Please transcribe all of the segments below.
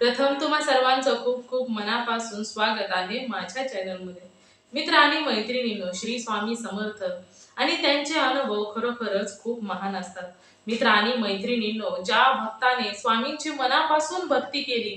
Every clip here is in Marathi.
प्रथम तुम्हा सर्वांचं खूप खूप मनापासून स्वागत आहे माझ्या चॅनलमध्ये. मित्र आणि मैत्रिणींनो श्री स्वामी समर्थ. आणि त्यांचे अनुभव खरोखरच खूप महान असतात. मित्र आणि मैत्रिणींनो ज्या भक्ताने स्वामींची मनापासून भक्ती केली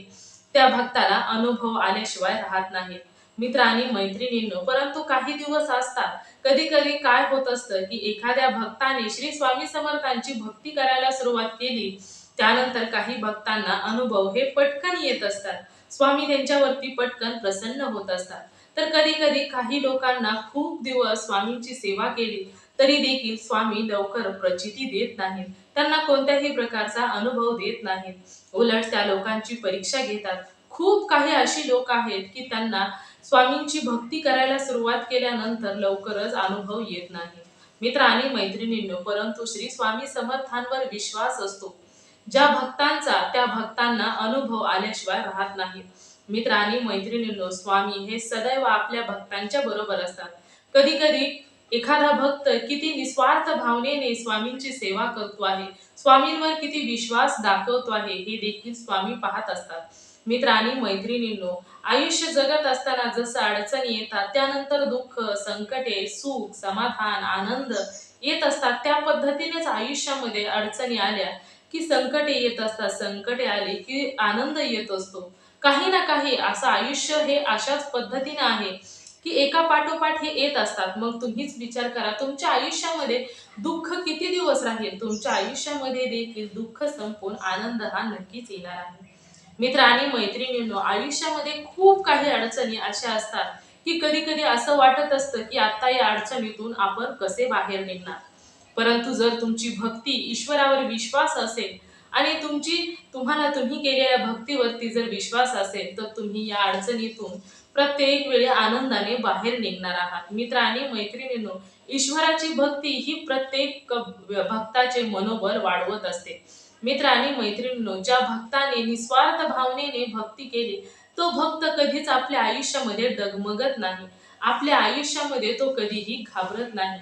त्या भक्ताला अनुभव आल्याशिवाय राहत नाही. मित्र आणि मैत्रिणींनो परंतु काही दिवस असतात कधी कधी काय होत असतं की एखाद्या भक्ताने श्री स्वामी समर्थांची भक्ती करायला सुरुवात केली त्यानंतर काही भक्तांना अनुभव हे पटकन येत असतात. स्वामी त्यांच्यावरती पटकन प्रसन्न होत असतात. तर कधी कधी काही लोकांना खूप दिवस स्वामींची सेवा केली तरी देखील स्वामी लवकर प्रचिती देत नाहीत. त्यांना कोणत्याही प्रकारचा अनुभव देत नाहीत. उलट त्या लोकांची परीक्षा घेतात. खूप काही अशी लोक आहेत की त्यांना स्वामींची भक्ती करायला सुरुवात केल्यानंतर लवकरच अनुभव येत नाही. मित्र आणि मैत्रिणींनो परंतु श्री स्वामी समर्थांवर विश्वास असतो. ज्या भक्तांचा त्या भक्तांना अनुभव आल्याशिवाय राहत नाही. मित्र आणि मैत्रिणींनो स्वामी हे सदैव आपल्या भक्तांच्या बरोबर असतात. कधी कधी एखादा भक्त किती निस्वार्थ भावनेने स्वामींची सेवा करतो आहे स्वामींवर किती विश्वास दाखवतो आहे हे देखील स्वामी पाहत असतात. मित्र आणि मैत्रिणींनो आयुष्य जगत असताना जसं अडचणी येतात त्यानंतर दुःख संकटे सुख समाधान आनंद येत असतात. त्या पद्धतीनेच आयुष्यामध्ये अडचणी आल्या. की संकटे येत असतात संकटे आली की आनंद येत असतो. काही ना काही असं आयुष्य हे अशाच पद्धतीने आहे की एका पाठोपाठ हे येत असतात. मग तुम्हीच विचार करा तुमच्या आयुष्यामध्ये दुःख किती दिवस राहील? तुमच्या आयुष्यामध्ये देखील दुःख संपून आनंद हा नक्कीच येणार आहे. मित्र आणि मैत्रिणींनो आयुष्यामध्ये खूप काही अडचणी अशा असतात की कधी कधी असं वाटत असतं की आता या अडचणीतून आपण कसे बाहेर निघणार? परंतु जर तुमची भक्ती ईश्वरावर विश्वास असेल आणि तुमची तुम्हाला तुम्ही केलेल्या भक्तीवरती जर विश्वास असेल तर तुम्ही या अडचणीतून प्रत्येक वेळी आनंदाने बाहेर निघणार आहात. मित्र आणि मैत्रिणींनो ईश्वराची भक्ती ही प्रत्येक भक्ताचे मनोबल वाढवत असते. मित्र आणि मैत्रिणींनो ज्या भक्ताने निस्वार्थ भावनेने भक्ती केली तो भक्त कधीच आपल्या आयुष्यामध्ये डगमगत नाही. आपल्या आयुष्यामध्ये तो कधीही घाबरत नाही.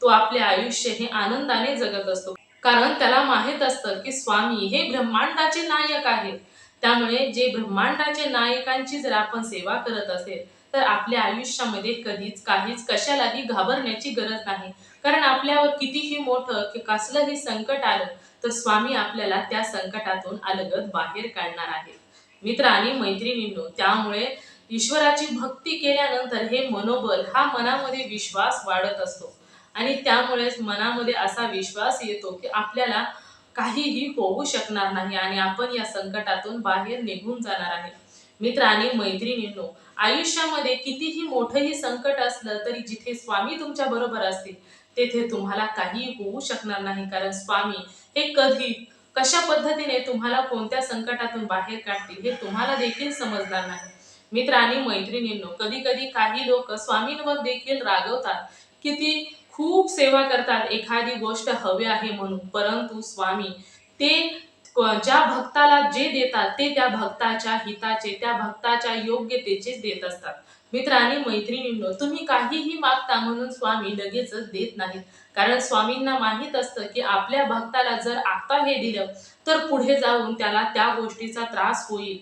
तो आपले आयुष्य हे आनंदाने जगत असतो. कारण त्याला माहीत असतं की स्वामी हे ब्रह्मांडाचे नायक आहेत. त्यामुळे जे ब्रह्मांडाचे नायकांची जर आपण सेवा करत असेल तर आपल्या आयुष्यामध्ये कधीच काहीच कशालाही घाबरण्याची गरज नाही. कारण आपल्यावर कितीही मोठं की कसलंही संकट आलं तर स्वामी आपल्याला त्या संकटातून अलगद बाहेर काढणार आहे मित्र आणि मैत्रिणींनो त्यामुळे ईश्वराची भक्ती केल्यानंतर हे मनोबल हा मनामध्ये विश्वास वाढत असतो. आणि त्यामुळेच मनामध्ये असा विश्वास येतो की आपल्याला काहीही होऊ शकणार नाही आणि आपण या संकटातून बाहेर निघून जाणार आहे. मित्र आणि मैत्रिणींनो आयुष्यामध्ये कितीही मोठंही संकट असलं तरी जिथे स्वामी तुमच्या बरोबर असतील तेथे तुम्हाला काही होऊ शकणार नाही. कारण स्वामी हे कधी कशा पद्धतीने तुम्हाला कोणत्या संकटातून बाहेर काढतील हे तुम्हाला देखील समजणार नाही. मित्र आणि मैत्रिणींनो कधी कधी काही लोक स्वामींवर देखील रागवतात किती खूप सेवा करतात. एखादी गोष्ट हवी आहे म्हणून. परंतु स्वामी ते ज्या भक्ताला जे देतात ते त्या भक्ताच्या हिताचे त्या भक्ताच्या योग्यतेचेच देत असतात. मित्रांनी मैत्रिणींनो तुम्ही काहीही मागता म्हणून स्वामी लगेचच देत नाहीत. कारण स्वामींना माहीत असतं की आपल्या भक्ताला जर आता हे दिलं तर पुढे जाऊन त्याला त्या गोष्टीचा त्रास होईल.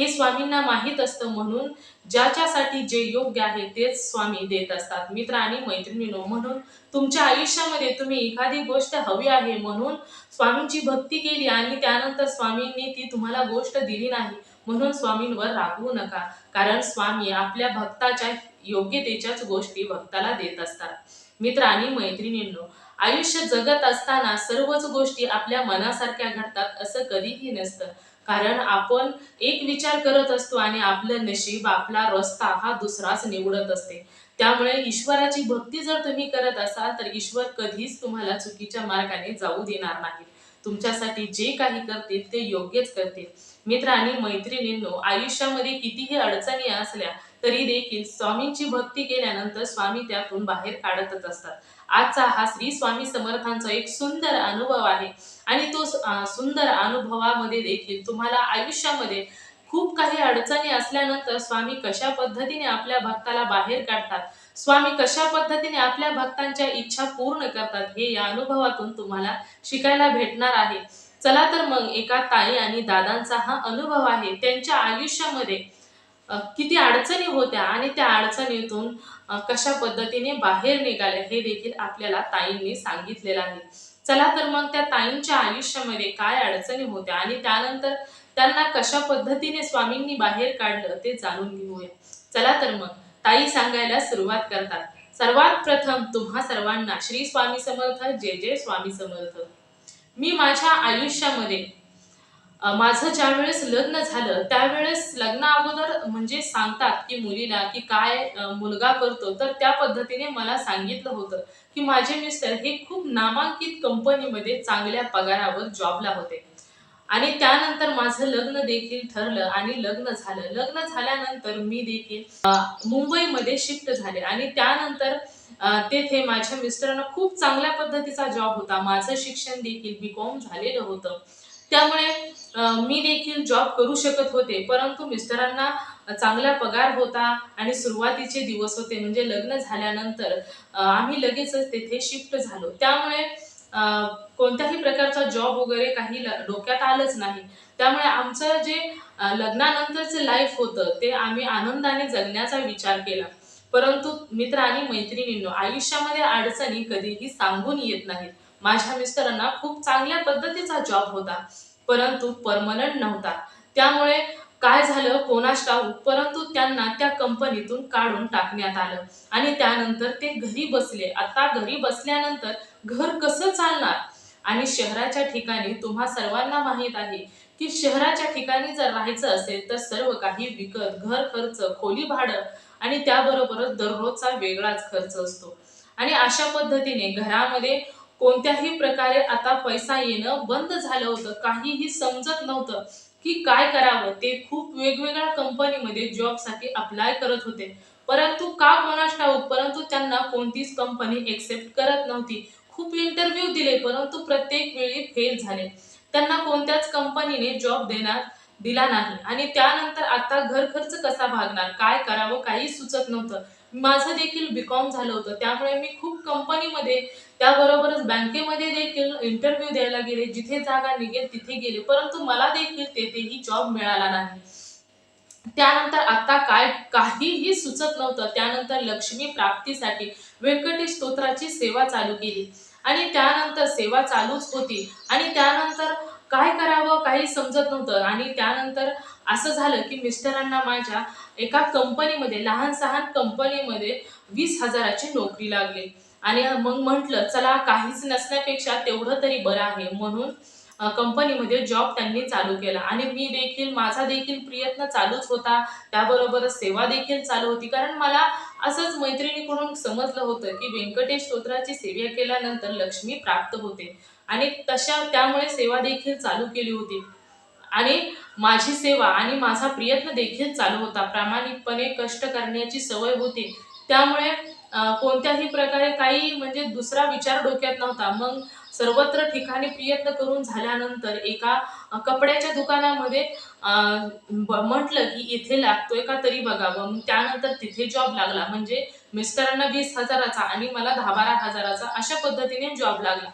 हे स्वामींना माहीत असतं म्हणून ज्याच्यासाठी जे योग्य आहे तेच स्वामी देत असतात. मित्र आणि मैत्रिणीनो म्हणून तुमच्या आयुष्यामध्ये तुम्ही एखादी गोष्ट हवी आहे म्हणून स्वामींची भक्ती केली आणि त्यानंतर स्वामींनी ती तुम्हाला गोष्ट दिली नाही म्हणून स्वामींवर रागवू नका. कारण स्वामी आपल्या भक्ताच्या योग्यतेच्याच गोष्टी भक्ताला देत असतात. मित्र आणि मैत्रिणींनो आयुष्य जगत असताना सर्वच गोष्टी आपल्या मनासारख्या घडतात असं कधीही नसतं. कारण आपण एक विचार करत असतो आणि आपलं नशीब आपला रस्ता हा दुसराच निवडत असते. त्यामुळे ईश्वराची भक्ती जर तुम्ही करत असाल तर ईश्वर कधीच तुम्हाला चुकीच्या मार्गाने जाऊ देणार नाही. तुमच्यासाठी जे काही करतील ते योग्यच करतील. मित्र आणि मैत्रिणींनो आयुष्यामध्ये कितीही अडचणी असल्या तरी देखील स्वामींची भक्ती केल्यानंतर स्वामी त्यातून बाहेर काढतच असतात. आजचा हा श्री स्वामी समर्थांचा एक सुंदर अनुभव आहे. आणि तो सुंदर अनुभवामध्ये देखील तुम्हाला आयुष्यामध्ये खूप काही अडचणी असल्यानंतर स्वामी कशा पद्धतीने आपल्या भक्ताला बाहेर काढतात? स्वामी कशा पद्धतीने आपल्या भक्तांच्या इच्छा पूर्ण करतात? हे या अनुभवातून तुम्हाला शिकायला भेटणार आहे. चला तर मग एका ताई आणि दादांचा हा अनुभव आहे. त्यांच्या आयुष्यामध्ये किती अडचणी होत्या आणि त्या अडचणीतून कशा पद्धतीने बाहेर निघाले हे देखील आपल्याला ताईंनी सांगितलेलं आहे. चला तर मग त्या ताईंच्या आयुष्यामध्ये काय अडचणी होत्या आणि त्यानंतर त्यांना कशा पद्धतीने स्वामींनी बाहेर काढलं ते जाणून घेऊया. चला तर मग ताई सांगायला सुरुवात करतात. सर्वात प्रथम तुम्हा सर्वांना श्री स्वामी समर्थ जय जय स्वामी समर्थ. मी माझ्या आयुष्यामध्ये माझं ज्या वेळेस लग्न झालं त्यावेळेस लग्ना अगोदर म्हणजे सांगतात की मुलीला की काय मुलगा करतो तर त्या पद्धतीने मला सांगितलं होतं की माझे मिस्टर हे खूप नामांकित कंपनीमध्ये चांगल्या पगारावर जॉबला होते. आणि त्यानंतर माझं लग्न देखील ठरलं आणि लग्न झालं. लग्न झाल्यानंतर मी देखील मुंबईमध्ये शिफ्ट झाले आणि त्यानंतर तेथे माझ्या मिस्टरांना खूप चांगल्या पद्धतीचा जॉब होता. माझं शिक्षण देखील बी कॉम झालेलं होतं. त्यामुळे मी देखील जॉब करू शकत होते परंतु मिस्टरांना चांगला पगार होता आणि सुरुवातीचे दिवस होते म्हणजे लग्न झाल्यानंतर आम्ही लगेचच तेथे शिफ्ट झालो. त्यामुळे कोणत्याही प्रकारचा जॉब वगैरे काही डोक्यात आलंच नाही. त्यामुळे आमचं जे लग्नानंतरचं लाईफ होतं ते आम्ही आनंदाने जगण्याचा विचार केला. परंतु मित्र आणि मैत्रिणींनो आयुष्यामध्ये अडचणी कधीही सांगून येत नाहीत. माझ्या मिस्टरांना खूप चांगल्या पद्धतीचा जॉब होता. परंतु परमनंट नव्हता. त्यामुळे काय झालं? कोणास ठाऊक. परंतु त्यांना त्या कंपनीतून काढून टाकण्यात आलं. आणि त्यानंतर ते घरी बसले. आता घरी बसल्यानंतर घर कसं चालणार? आणि शहराच्या ठिकाणी तुम्हा सर्वांना माहीत आहे की शहराच्या ठिकाणी जर राहायचं असेल तर सर्व काही विकत घर खर्च खोली भाडं आणि त्याबरोबरच दररोजचा वेगळाच खर्च असतो. आणि अशा पद्धतीने घरामध्ये कोणत्याही प्रकारे आता पैसा येणं बंद झालं होतं काहीही समजत नव्हतं की काय करावं. ते खूप वेगवेगळ्या कंपनीमध्ये जॉबसाठी अप्लाय करत होते. परंतु का कोणास ठाऊक परंतु त्यांना कोणतीच कंपनी एक्सेप्ट करत नव्हती. खूप इंटरव्ह्यू दिले परंतु प्रत्येक वेळी फेल झाले. त्यांना कोणत्याच कंपनीने जॉब देणार दिला नाही. आणि त्यानंतर आता घर खर्च कसा भागणार? काय करावं? काही सुचत नव्हतं. माझं देखील बीकॉम झालं होतं. त्यामुळे मी खूप कंपनीमध्ये त्याबरोबरच बँकेमध्ये देखील इंटरव्ह्यू द्यायला गेले. जिथे जागा निघेल तिथे गेले. परंतु मला देखील तेथेही जॉब मिळाला नाही. त्यानंतर आता काय काहीही सुचत नव्हतं. त्यानंतर लक्ष्मी प्राप्तीसाठी व्यंकटेश स्तोत्राची सेवा चालू केली. आणि त्यानंतर सेवा चालूच होती. आणि त्यानंतर काय करावं काही समजत नव्हतं. आणि त्यानंतर असं झालं की मिस्टरांना माझ्या एका कंपनीमध्ये लहान सहान कंपनीमध्ये वीस हजाराची नोकरी लागली. आणि मग म्हटलं चला काहीच नसण्यापेक्षा तेवढं तरी बरं आहे. म्हणून कंपनीमध्ये जॉब त्यांनी चालू केला. आणि मी देखील माझा देखील प्रयत्न चालूच होता. त्याबरोबरच सेवा देखील चालू होती. कारण मला असंच मैत्रिणीकडून समजलं होतं की व्यंकटेश स्तोत्राची सेवा केल्यानंतर लक्ष्मी प्राप्त होते. आणि तशा त्यामुळे सेवा देखील चालू केली होती. आणि माझी सेवा आणि माझा प्रयत्न देखील चालू होता. प्रामाणिकपणे कष्ट करण्याची सवय होती. त्यामुळे कोणत्याही प्रकारे काही म्हणजे दुसरा विचार डोक्यात नव्हता. मग सर्वत्र ठिकाणी प्रयत्न करून झाल्यानंतर एका कपड्याच्या दुकानामध्ये म्हटलं की इथे लागतोय का तरी बघावं. मग त्यानंतर तिथे जॉब लागला. म्हणजे मिस्टरांना वीस हजाराचा आणि मला दहा बारा हजाराचा अशा पद्धतीने जॉब लागला.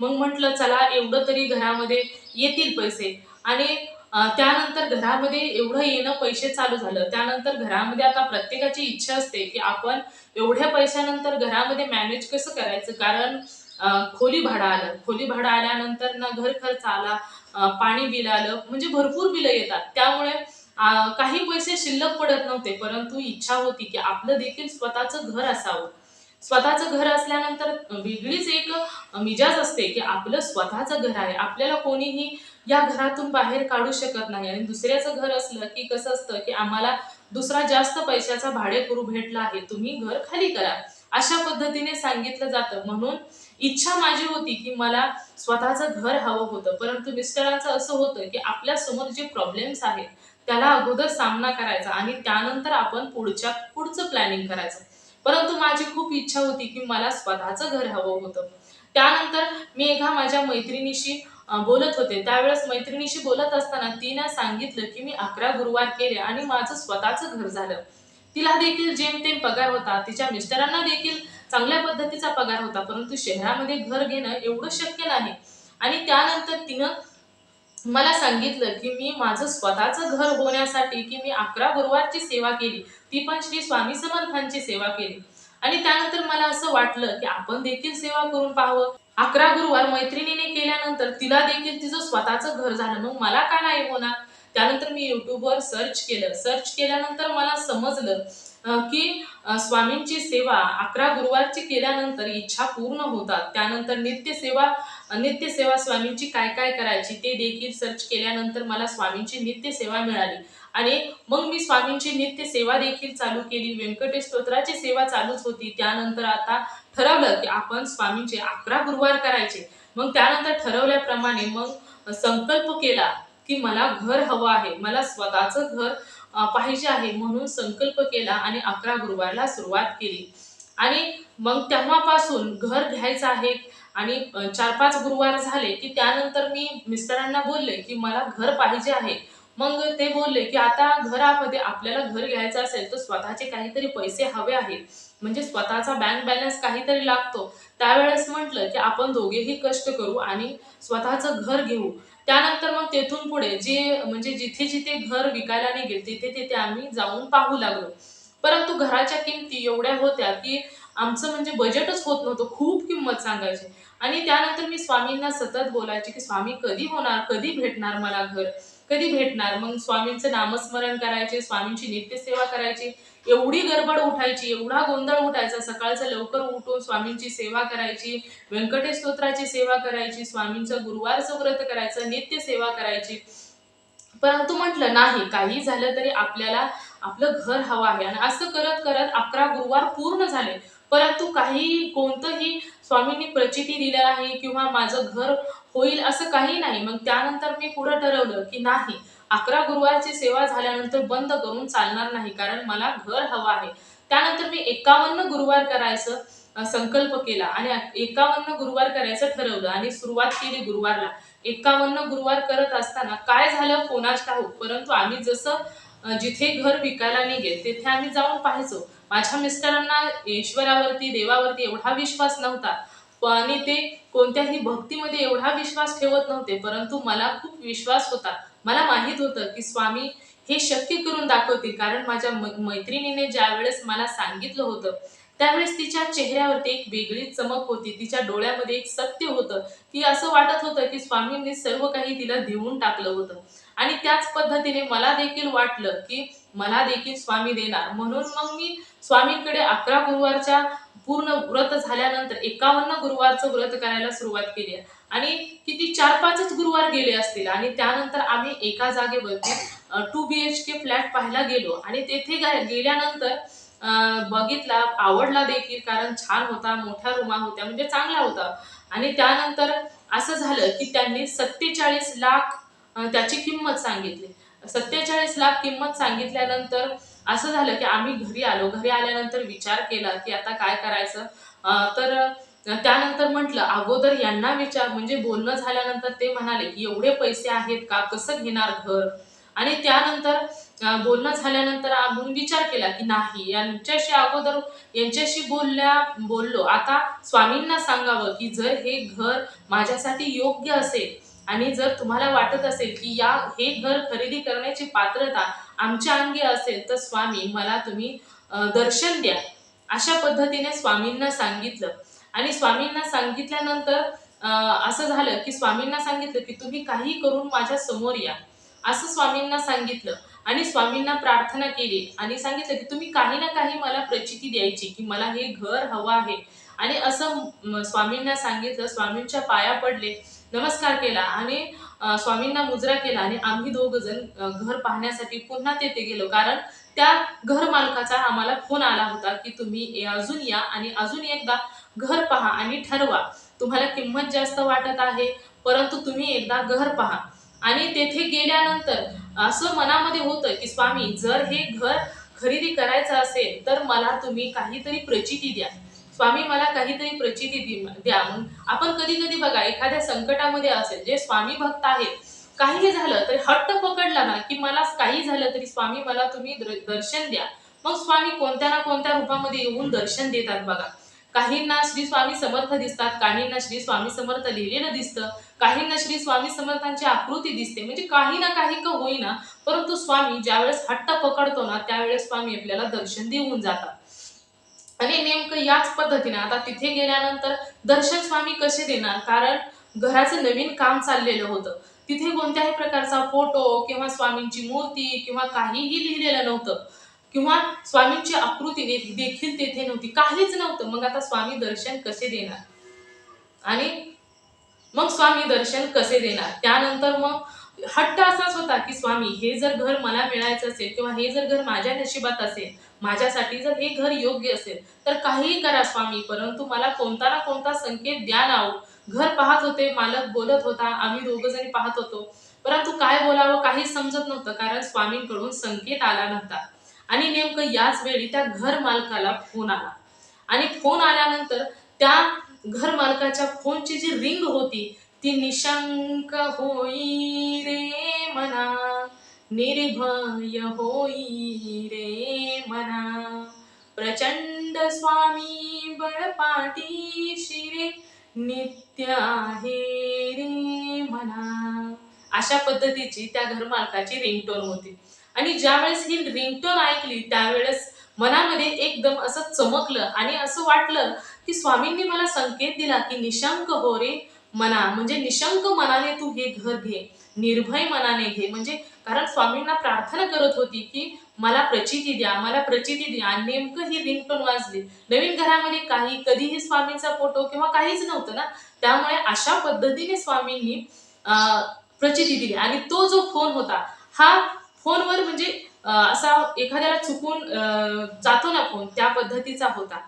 मग म्हटलं चला एवढं तरी घरामध्ये येतील पैसे. आणि त्यानंतर घरामध्ये एवढं येणं पैसे चालू झालं. त्यानंतर घरामध्ये आता प्रत्येकाची इच्छा असते की आपण एवढ्या पैशानंतर घरामध्ये मॅनेज कसं करायचं? कारण खोली भाडं आलं. खोली भाडं आल्यानंतर ना घर खर्च आला पाणी बिल आलं म्हणजे भरपूर बिलं येतात. त्यामुळे काही पैसे शिल्लक पडत नव्हते. परंतु इच्छा होती की आपलं देखील स्वतःचं घर असावं. स्वतःचं घर असल्यानंतर वेगळीच एक मिजाज असते की आपलं स्वतःचं घर आहे. आपल्याला कोणीही या घरातून बाहेर काढू शकत नाही. आणि दुसऱ्याचं घर असलं की कसं असतं की आम्हाला दुसरा जास्त पैशाचा भाडेकरू भेटला आहे तुम्ही घर खाली करा. अशा पद्धतीने सांगितलं जातं. म्हणून इच्छा माझी होती की मला स्वतःचं घर हवं होतं. परंतु मिस्टरांचं असं होतं की आपल्यासमोर जे प्रॉब्लेम्स आहेत त्याला अगोदर सामना करायचा आणि त्यानंतर आपण पुढच्या पुढचं प्लॅनिंग करायचं. परंतु माझी खूप इच्छा होती की मला स्वतःचं घर हवं होतं. त्यानंतर मी एका माझ्या मैत्रिणीशी बोलत होते. त्यावेळेस मैत्रिणीशी बोलत असताना तिनं सांगितलं की मी अकरा गुरुवार केले आणि माझं स्वतःचं घर झालं. तिला देखील जेमतेम पगार होता. तिच्या मिस्टरांना देखील चांगल्या पद्धतीचा पगार होता परंतु शहरामध्ये घर घेणं एवढं शक्य नाही. आणि त्यानंतर तिनं मला सांगितलं की मी माझं स्वतःचं घर होण्यासाठी की मी अकरा गुरुवारची सेवा केली ती पण श्री स्वामी समर्थांची सेवा केली. आणि त्यानंतर मला असं वाटलं की आपण देखील सेवा करून पाहावं. अकरा गुरुवार मैत्रिणीने केल्यानंतर तिला देखील तिचं स्वतःचं घर झालं. मग मला का नाही होणार? त्यानंतर मी युट्यूबवर सर्च केलं. सर्च केल्यानंतर मला समजलं की स्वामींची सेवा अकरा गुरुवारची केल्यानंतर इच्छा पूर्ण होतात. त्यानंतर नित्यसेवा नित्यसेवा स्वामींची काय काय करायची ते देखील सर्च केल्यानंतर मला स्वामींची नित्यसेवा मिळाली. आणि मग मी स्वामींची नित्य सेवा देखील चालू केली. व्यंकटेश स्तोत्राची सेवा चालूच होती. त्यानंतर आता ठरवलं की आपण स्वामींचे अकरा गुरुवार करायचे. मग त्यानंतर ठरवल्याप्रमाणे मग संकल्प केला की मला घर हवं आहे. मला स्वतःचं घर पाहिजे आहे म्हणून संकल्प केला आणि अकरा गुरुवारला सुरुवात केली. आणि मग तेव्हापासून घर घ्यायचं आहे. आणि चार पाच गुरुवार झाले की त्यानंतर मी मिस्टरांना बोलले की मला घर पाहिजे आहे. मग ते बोलले की आता घरामध्ये आपल्याला घर घ्यायचं असेल तर स्वतःचे काहीतरी पैसे हवे आहेत. म्हणजे स्वतःचा बँक बॅलन्स काहीतरी लागतो. त्यावेळेस म्हटलं की आपण दोघेही कष्ट करू आणि स्वतःचं घर घेऊ. त्यानंतर मग तेथून पुढे जे म्हणजे जिथे जिथे घर विकायला निघेल तिथे तिथे आम्ही जाऊन पाहू लागलो. परंतु घराच्या किमती एवढ्या होत्या की आमचं म्हणजे बजेटच होत नव्हतं. खूप किंमत सांगायची. आणि त्यानंतर मी स्वामींना सतत बोलायची की स्वामी कधी होणार? कधी भेटणार मला घर? कधी भेटणार? मग स्वामींचं नामस्मरण करायचे स्वामींची नित्यसेवा करायची. एवढी गडबड उठायची एवढा गोंधळ उठायचा. सकाळचं लवकर उठून स्वामींची सेवा करायची व्यंकटेश स्तोत्राची सेवा करायची स्वामींचं गुरुवारचं व्रत करायचं नित्य सेवा करायची. परंतु म्हटलं नाही काही झालं तरी आपल्याला आपलं घर हवं आहे. आणि असं करत करत अकरा गुरुवार पूर्ण झाले. परंतु काही कोणतंही स्वामींनी प्रचिती दिल्या नाही किंवा माझं घर होईल असं काही नाही. मग त्यानंतर मी पुढं ठरवलं की नाही अकरा गुरुवारची सेवा झाल्यानंतर बंद करून चालणार नाही कारण मला घर हवं आहे. त्यानंतर मी एकावन्न गुरुवार करायचं संकल्प केला आणि एकावन्न गुरुवार करायचं ठरवलं आणि सुरुवात केली गुरुवारला. एकावन्न गुरुवार करत असताना काय झालं कोणाच ठाऊक? परंतु आम्ही जसं जिथे घर विकायला निघेल तिथे आम्ही जाऊन पाहायचो. माझ्या मिस्टरांना ईश्वरावरती देवावरती एवढा विश्वास नव्हता. आणि ते कोणत्याही भक्तीमध्ये एवढा विश्वास ठेवत नव्हते परंतु मला खूप विश्वास होता. मला माहीत होतं की स्वामी हे शक्य करून दाखवतील कारण माझ्या मैत्रिणीने ज्या वेळेस मला सांगितलं होतं त्यावेळेस तिच्या चेहऱ्यावरती एक वेगळी चमक होती. तिच्या डोळ्यामध्ये एक सत्य होतं. की असं वाटत होतं की स्वामींनी सर्व काही तिला देऊन टाकलं होतं. आणि त्याच पद्धतीने मला देखील वाटलं की मला देखील स्वामी देणार. म्हणून मग मी स्वामींकडे अकरा गुरुवारच्या पूर्ण व्रत झाल्यानंतर एकावन्न गुरुवारचं व्रत करायला सुरुवात केली आणि किती चार पाचच गुरुवार गेले असतील आणि त्यानंतर आम्ही एका जागेवरती two B H K flat पाहायला गेलो. आणि तेथे गेल्यानंतर बघितला आवडला देखील कारण छान होता मोठ्या रूमा होत्या म्हणजे चांगला होता. आणि त्यानंतर असं झालं की त्यांनी सत्तेचाळीस लाख त्याची किंमत सांगितली. सत्तेचाळीस लाख किंमत सांगितल्यानंतर असं झालं की आम्ही घरी आलो. घरी आल्यानंतर विचार केला की आता काय करायचं? तर त्यानंतर म्हटलं अगोदर यांना विचार म्हणजे बोलणं झाल्यानंतर ते म्हणाले की एवढे पैसे आहेत का? कसं घेणार घर? आणि त्यानंतर बोलणं झाल्यानंतर आम्ही विचार केला की नाही यांच्याशी अगोदर यांच्याशी बोलल्या बोललो. आता स्वामींना सांगावं की जर हे घर माझ्यासाठी योग्य असेल आणि जर तुम्हाला वाटत असेल की या हे घर खरेदी करण्याची पात्रता आमच्या अंगी असेल तर स्वामी मला तुम्ही दर्शन द्या. अशा पद्धतीने स्वामींना सांगितलं. आणि स्वामींना सांगितल्यानंतर असं झालं की स्वामींना सांगितलं की तुम्ही काही करून माझ्यासमोर या. असं स्वामींना सांगितलं. आणि स्वामींना प्रार्थना केली. आणि सांगितलं की तुम्ही काही ना काही मला प्रचिती द्यायची की मला हे घर हवं आहे. आणि असं स्वामींना सांगितलं. स्वामींच्या पाया पडले. नमस्कार केला आणि स्वामींना मुजरा केला आणि आम्ही दोघ जण घर पाहण्यासाठी पुन्हा तेथे गेलो. कारण त्या घर मालकाचा आम्हाला फोन आला होता की तुम्ही अजून या आणि अजून एकदा घर पहा आणि ठरवा. तुम्हाला किंमत जास्त वाटत आहे परंतु तुम्ही एकदा घर पहा. आणि तेथे गेल्यानंतर असं मनामध्ये होतं की स्वामी जर हे घर खरेदी करायचं असेल तर मला तुम्ही काहीतरी प्रचिती द्या. स्वामी मला काहीतरी प्रचिती दि- द्या. म्हणून आपण कधी कधी बघा एखाद्या संकटामध्ये असेल जे स्वामी भक्त आहेत काही झालं तरी हट्ट पकडला ना की मला काही झालं तरी स्वामी मला तुम्ही दर्शन द्या. मग स्वामी कोणत्या ना कोणत्या रूपामध्ये येऊन दर्शन देतात बघा. काहींना श्री स्वामी समर्थ दिसतात काहींना श्री स्वामी समर्थ लिहिलेलं दिसतं काहींना श्री स्वामी समर्थांची आकृती दिसते. म्हणजे काही ना काही का होईना परंतु स्वामी ज्यावेळेस हट्ट पकडतो ना त्यावेळेस स्वामी आपल्याला दर्शन देऊन जातात. आणि नेमकं याच पद्धतीने आता तिथे गेल्यानंतर दर्शन स्वामी कसे देणार? कारण घराचं नवीन काम चाललेलं होतं. तिथे कोणत्याही प्रकारचा फोटो किंवा स्वामींची मूर्ती किंवा काहीही लिहिलेलं नव्हतं. किंवा स्वामींची आकृती दे- देखील तेथे नव्हती. काहीच नव्हतं. मग आता स्वामी दर्शन कसे देणार? आणि मग स्वामी दर्शन कसे देणार? त्यानंतर मग हट्ट असाच होता की स्वामी हे जर घर मला मिळायचं असेल किंवा हे जर घर माझ्या नशिबात असेल माझ्यासाठी जर हे घर योग्य असेल तर काहीही करा स्वामी परंतु मला कोणता ना कोणता संकेत द्या ना हो. घर पाहत होते मालक बोलत होता आम्ही दोघजणी पाहत होतो. परंतु काय बोलावं काही समजत नव्हतं कारण स्वामींकडून संकेत आला नव्हता. आणि नेमकं याच वेळी त्या घर मालकाला फोन आला. आणि फोन आल्यानंतर त्या घर मालकाच्या फोनची जी रिंग होती ती निशंक होई रे मना. निर्भय होई रे मना। प्रचंड स्वामी बळपाटी शिरे नित्य आहे रे मना। अशा पद्धतीची त्या घरमालकाची रिंगटोन होती. आणि ज्यावेळेस ही रिंगटोन ऐकली त्यावेळेस मनामध्ये एकदम असं चमकलं आणि असं वाटलं की स्वामींनी मला संकेत दिला की निशंक हो रे मना म्हणजे निशंक मनाने तू हे घर घे निर्भय मनाने घे. म्हणजे कारण स्वामींना प्रार्थना करत होती की मला प्रचिती द्या मला प्रचिती द्या. आणि नेमकं ही रिंगटोन वाजली. नवीन घरामध्ये काही कधीही स्वामींचा फोटो किंवा काहीच नव्हतं ना त्यामुळे अशा पद्धतीने स्वामींनी अं, प्रचिती दिली. आणि तो जो फोन होता हा फोनवर म्हणजे असा एखाद्याला चुकून अं, जातो ना फोन त्या पद्धतीचा होता.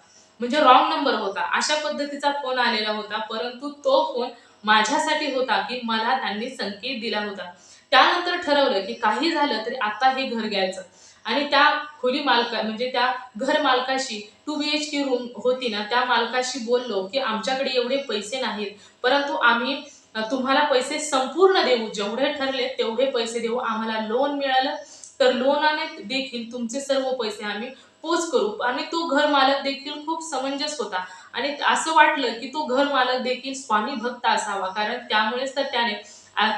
म्हणजे रॉंग नंबर होता. अशा पद्धतीचा फोन आलेला होता. परंतु तो फोन माझ्यासाठी होता की मला त्यांनी संकेत दिला होता. त्यानंतर ठरवलं की काही झालं तरी आता हे घर घ्यायचं. आणि त्या खोली मालका म्हणजे त्या घर मालकाशी two B H K room होती ना त्या मालकाशी बोललो की आमच्याकडे एवढे पैसे नाहीत. परंतु आम्ही तुम्हाला पैसे संपूर्ण देऊ. जेवढे ठरले तेवढे पैसे देऊ. आम्हाला लोन मिळालं. तर लोनाने देखील तुमचे सर्व पैसे आम्ही पोच करू. आणि तो घर मालक देखील खूप समंजस होता. आणि असं वाटलं की तो घर मालक देखील स्वामी भक्त असावा. कारण त्यामुळेच तर त्याने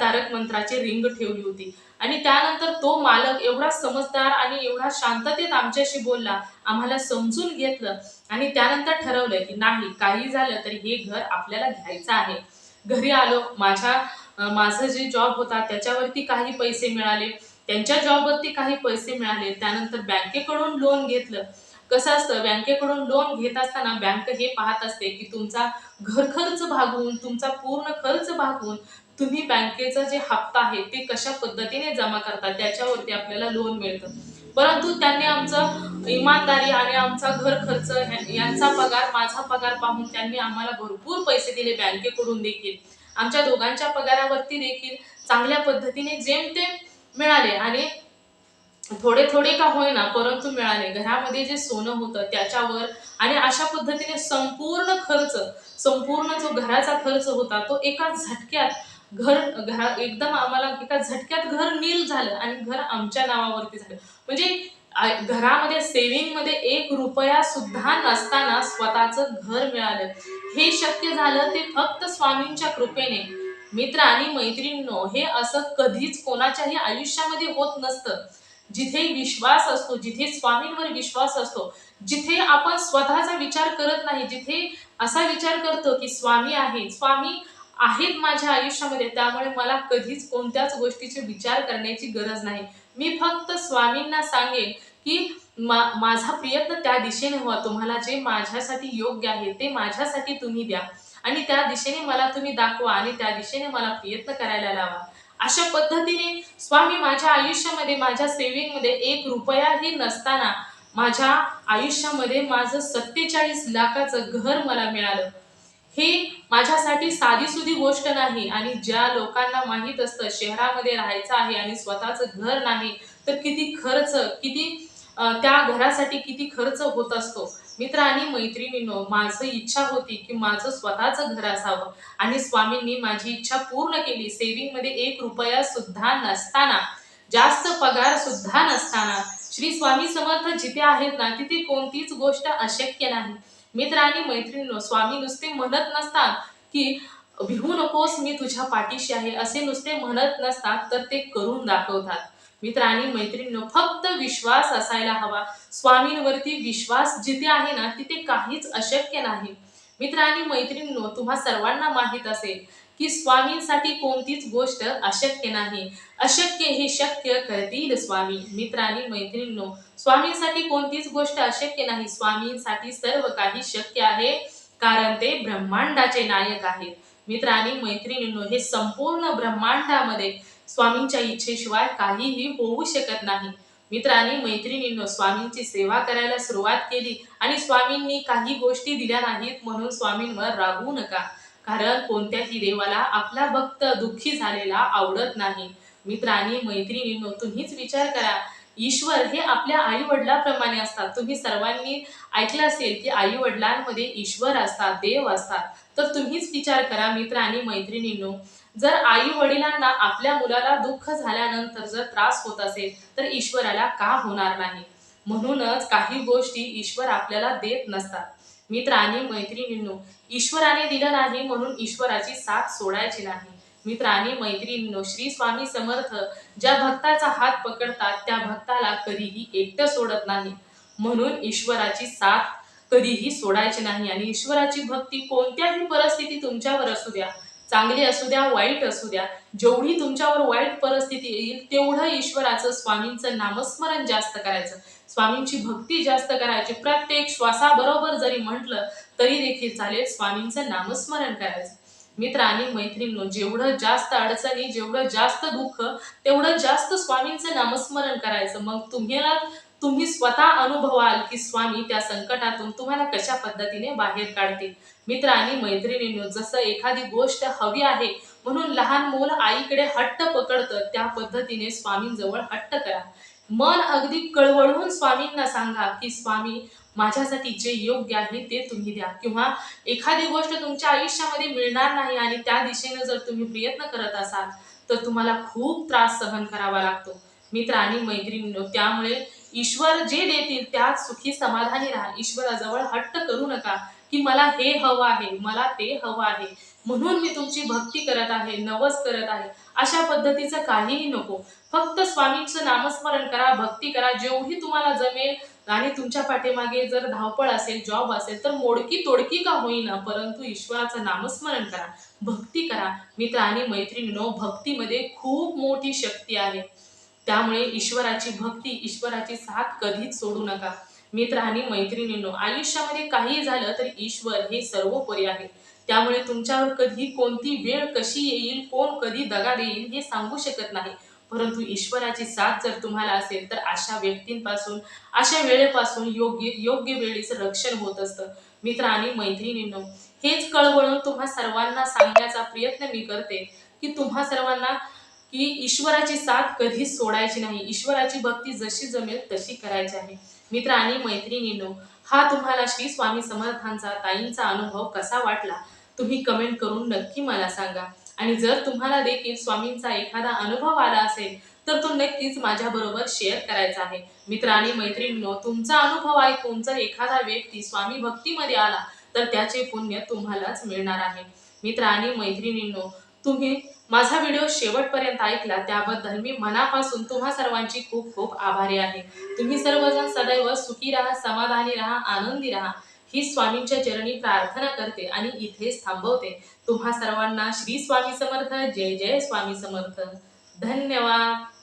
तारक मंत्राची रिंग ठेवली होती. आणि त्यानंतर तो मालक एवढा समजदार आणि एवढा शांततेत आमच्याशी बोलला. आम्हाला समजून घेतलं. आणि त्यानंतर ठरवलं की नाही काही झालं तरी हे घर आपल्याला घ्यायचं आहे. घरी आलो. माझ्या माझं जे जॉब होता त्याच्यावरती काही पैसे मिळाले. त्यांच्या जॉबवरती काही पैसे मिळाले त्यानंतर बँकेकडून लोन घेतलं. कसं असतं बँकेकडून लोन घेत असताना बँक हे पाहत असते की तुमचा घर खर्च भागवून तुमचा पूर्ण खर्च भागवून तुम्ही बँकेचा जे हप्ता आहे ते कशा पद्धतीने जमा करता त्याच्यावरती आपल्याला लोन मिळतं. परंतु त्यांनी आमचं इमानदारी आणि आमचा घर खर्च यांचा पगार माझा पगार पाहून त्यांनी आम्हाला भरपूर पैसे दिले बँकेकडून देखील. आमच्या दोघांच्या पगारावरती देखील चांगल्या पद्धतीने जेमतेम मिळाले आणि थोडे थोडे का होईना परंतु मिळाले. घरामध्ये जे सोनं होतं त्याच्यावर आणि अशा पद्धतीने संपूर्ण खर्च संपूर्ण जो घराचा खर्च होता तो एका झटक्यात घर घरा एकदम आम्हाला एका झटक्यात घर नील झालं आणि घर आमच्या नावावरती झालं. म्हणजे घरामध्ये सेव्हिंगमध्ये एक रुपया सुद्धा नसताना स्वतःचं घर मिळालं. हे शक्य झालं ते फक्त स्वामींच्या कृपेने. मित्र आणि मैत्रिणींनो हे असं कधीच कोणाच्याही आयुष्यामध्ये होत नसतं. जिथे विश्वास असतो जिथे स्वामींवर विश्वास असतो जिथे आपण स्वतःचा विचार करत नाही जिथे असा विचार करतो की स्वामी आहे स्वामी आहेत माझ्या आयुष्यामध्ये त्यामुळे मला कधीच कोणत्याच गोष्टीचे विचार करण्याची गरज नाही. मी फक्त स्वामींना सांगेन की मा माझा प्रयत्न त्या दिशेने व्हा. तुम्हाला जे माझ्यासाठी योग्य आहे ते माझ्यासाठी तुम्ही द्या. आणि त्या दिशेने मला तुम्ही दाखवा आणि त्या दिशेने मला प्रयत्न करायला लावा. अशा पद्धतीने स्वामी माझ्या आयुष्यामध्ये माझ्या सेविंगमध्ये एक रुपयाही नसताना माझ्या आयुष्यामध्ये माझं सत्तेचाळीस लाखाचं घर मला मिळालं. हे माझ्यासाठी साधीसुधी गोष्ट नाही आणि ज्या लोकांना माहीत असतं शहरामध्ये राहायचं आहे आणि स्वतःचं घर नाही तर किती खर्च किती त्या घरासाठी किती खर्च होत असतो? मित्र आणि मैत्रिणींनो माझं इच्छा होती की माझं स्वतःचं घर असावं. आणि स्वामींनी माझी इच्छा पूर्ण केली. सेविंगमध्ये एक रुपया सुद्धा नसताना जास्त पगार सुद्धा नसताना श्री स्वामी समर्थ जिथे आहेत ना तिथे कोणतीच गोष्ट अशक्य नाही. मित्र आणि मैत्रिणींनो स्वामी नुसते म्हणत नसतात की भिवू नकोस मी तुझ्या पाठीशी आहे. असे नुसते म्हणत नसतात तर ते करून दाखवतात. मित्र आणि फक्त विश्वास असायला हवा. स्वामींवरती विश्वास जिथे आहे ना तिथे काहीच अशक्य नाही. मित्र आणि मैत्रिणींनो तुम्हा सर्वांना माहीत असेल की स्वामींसाठी कोणतीच गोष्ट अशक्य नाही. अशक्य हे शक्य करतील स्वामी. मित्र आणि मैत्रिणींनो स्वामींसाठी कोणतीच गोष्ट अशक्य नाही. स्वामींसाठी सर्व काही शक्य आहे कारण ते ब्रह्मांडाचे नायक आहेत. मित्र आणि मैत्रिणींनो हे संपूर्ण ब्रह्मांडामध्ये स्वामींच्या इच्छेशिवाय काहीही होऊ शकत नाही. मित्रांनी मैत्रिणींनो स्वामींची सेवा करायला सुरुवात केली आणि स्वामींनी काही गोष्टी दिल्या नाहीत म्हणून स्वामींवर रागवू नका. कारण कोणत्याही देवाला आपला भक्त दुःखी झालेला आवडत नाही. मित्रांनी मैत्रिणींनो तुम्हीच विचार करा. ईश्वर हे आपल्या आई वडिलाप्रमाणे असतात. तुम्ही सर्वांनी ऐकलं असेल की आई वडिलांमध्ये ईश्वर असतात देव असतात. तर तुम्हीच विचार करा मित्र आणि मैत्रिणींनो. जर आई वडिलांना आपल्या मुलाला दुःख झाल्यानंतर जर त्रास होत असेल तर ईश्वराला का होणार नाही? म्हणूनच काही गोष्टी ईश्वर आपल्याला देत नसतात. मित्र आणि मैत्रिणींनो ईश्वराने दिलं नाही म्हणून ईश्वराची साथ सोडायची नाही. मित्र आणि मैत्रिणींनो श्री स्वामी समर्थ ज्या भक्ताचा हात पकडतात त्या भक्ताला कधीही एकटं सोडत नाही. म्हणून ईश्वराची साथ कधीही सोडायची नाही. आणि ईश्वराची भक्ती कोणत्याही परिस्थिती तुमच्यावर असू द्या. चांगली असू द्या वाईट असू द्या जेवढी तुमच्यावर वाईट परिस्थिती येईल तेवढं ईश्वराचं स्वामींचं नामस्मरण जास्त करायचं. स्वामींची भक्ती जास्त करायची. प्रत्येक श्वासाबरोबर जरी म्हटलं तरी देखील चालेल स्वामींचं नामस्मरण करायचं. मित्र आणि मैत्रिणींनो जेवढं जास्त अडचणी जेवढं जास्त दुःख तेवढं जास्त स्वामींचं नामस्मरण करायचं. मग तुम्हाला तुम्ही स्वतः अनुभवाल की स्वामी त्या संकटातून तुम्हाला कशा पद्धतीने बाहेर काढतील? मित्र आणि मैत्रिणींनो जसं एखादी गोष्ट हवी आहे म्हणून लहान मूल आईकडे हट्ट पकडतं त्या पद्धतीने स्वामींजवळ हट्ट करा. मन अगदी कळवळून स्वामींना सांगा की स्वामी माझ्यासाठी जे योग्य आहे ते तुम्ही द्या. किंवा एखादी गोष्ट तुमच्या आयुष्यामध्ये मिळणार नाही आणि त्या दिशेने जर तुम्ही प्रयत्न करत असाल तर तुम्हाला खूप त्रास सहन करावा लागतो. मित्र आणि मैत्रिणींनो त्यामुळे ईश्वर जे देतील त्यात सुखी समाधानी राहा. ईश्वराजवळ हट्ट करू नका की मला हे हवं आहे मला ते हवं आहे. म्हणून मी तुमची भक्ती करत आहे नवस करत आहे. अशा पद्धतीचं काहीही नको. फक्त स्वामींचं नामस्मरण करा भक्ती करा. जेवढी तुम्हाला जमेल आणि तुमच्या पाठीमागे जर धावपळ असेल जॉब असेल तर मोडकी तोडकी का होईना परंतु ईश्वराचं नामस्मरण करा. भक्ती करा. मित्र आणि मैत्रिणीनो भक्तीमध्ये खूप मोठी शक्ती आहे. त्यामुळे ईश्वराची भक्ती ईश्वराची साथ कधीच सोडू नका. मित्र आणि मैत्रिणींनो आयुष्यामध्ये काही झालं तरी ईश्वर हे सर्वोपरी आहे. त्यामुळे तुमच्यावर कधी कोणती वेळ कशी येईल कोण कधी दगा देईल हे सांगू शकत नाही. परंतु ईश्वराची साथ जर तुम्हाला असेल तर अशा व्यक्तींपासून अशा वेळेपासून योग्य योग्य वेळेचं रक्षण होत असतं. मित्र आणि मैत्रिणींनो हेच कळवळून तुम्हा सर्वांना सांगण्याचा प्रयत्न मी करते की तुम्हा सर्वांना की ईश्वराची साथ कधीच सोडायची नाही. ईश्वराची भक्ती जशी जमेल तशी करायची आहे. मित्र आणि मैत्रिणींनो हा तुम्हाला श्री स्वामी समर्थांचा ताईंचा अनुभव कसा वाटला? तुम्ही कमेंट करून नक्की मला सांगा. आणि जर तुम्हाला देखील स्वामींचा एखादा अनुभव आला असेल तर तो नक्कीच माझ्याबरोबर शेअर करायचा आहे. मित्र आणि मैत्रिणींनो तुमचा अनुभव ऐकून जर एखादा व्यक्ती स्वामी भक्तीमध्ये आला तर त्याचे पुण्य तुम्हालाच मिळणार आहे. मित्र आणि मैत्रिणींनो तुम्ही माझा व्हिडिओ शेवटपर्यंत ऐकला त्याबद्दल मी मनापासून तुम्हा सर्वांची खूप खूप आभारी आहे. तुम्ही सर्वजण सदैव सुखी राहा समाधानी राहा आनंदी राहा. ही स्वामींच्या चरणी प्रार्थना करते आणि इथेच थांबवते. तुम्हा सर्वांना श्री स्वामी समर्थ जय जय स्वामी समर्थ. धन्यवाद.